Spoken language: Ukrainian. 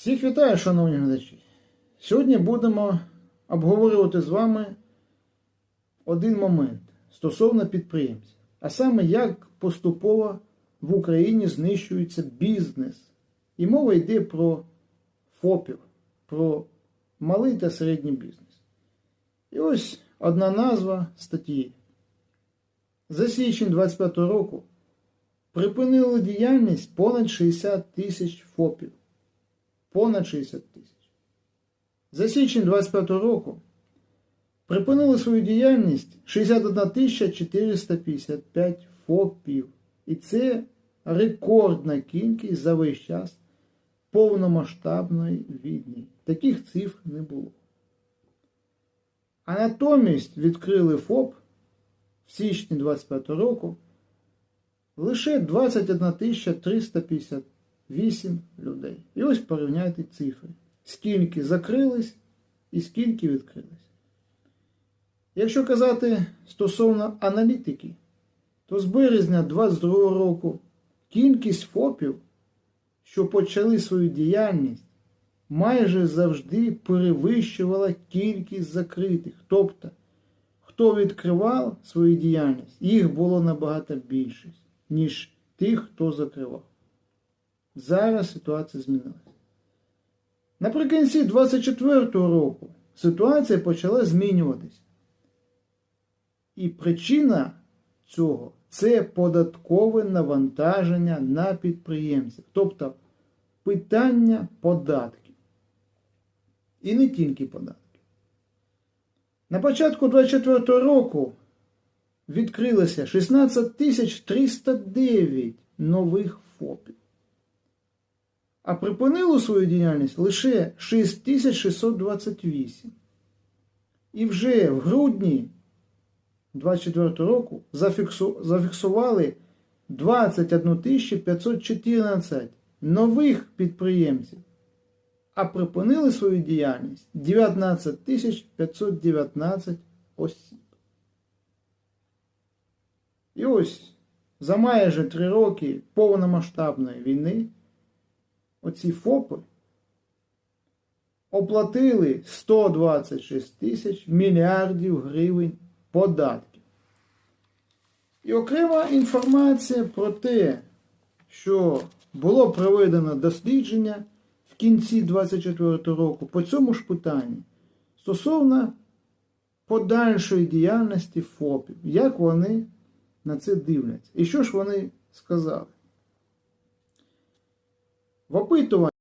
Всіх вітаю, шановні глядачі. Сьогодні будемо обговорювати з вами один момент стосовно підприємців, а саме як поступово в Україні знищується бізнес. І мова йде про ФОПів, про малий та середній бізнес. І ось одна назва статті. За січень 25 року припинили діяльність понад 60 тисяч ФОПів понад 60 тисяч. За січень 2025 року припинили свою діяльність 61 455 ФОПів. І це рекордна кількість за весь час повномасштабної війни. Таких цифр не було. А натомість відкрили ФОП в січні 2025 року лише 21 350 8 людей. І ось порівняйте цифри. Скільки закрились і скільки відкрились. Якщо казати стосовно аналітики, то з березня 2022 року кількість ФОПів, що почали свою діяльність, майже завжди перевищувала кількість закритих. Тобто, хто відкривав свою діяльність, їх було набагато більше, ніж тих, хто закривав. Зараз ситуація змінилася. Наприкінці 24-го року ситуація почала змінюватися. І причина цього це податкове навантаження на підприємців, тобто питання податків. І не тільки податків. На початку 24 року відкрилося 16 309 нових ФОПів. А припинило свою діяльність лише 6628. І вже в грудні 24 року зафіксували 21 514 нових підприємців, а припинили свою діяльність 19 519 осіб. І ось за майже три роки повномасштабної війни оці ФОПи оплатили 126 тисяч мільярдів гривень податків. І окрема інформація про те, що було проведено дослідження в кінці 2024 року по цьому ж питанні стосовно подальшої діяльності ФОПів, як вони на це дивляться. І що ж вони сказали? В опитуванні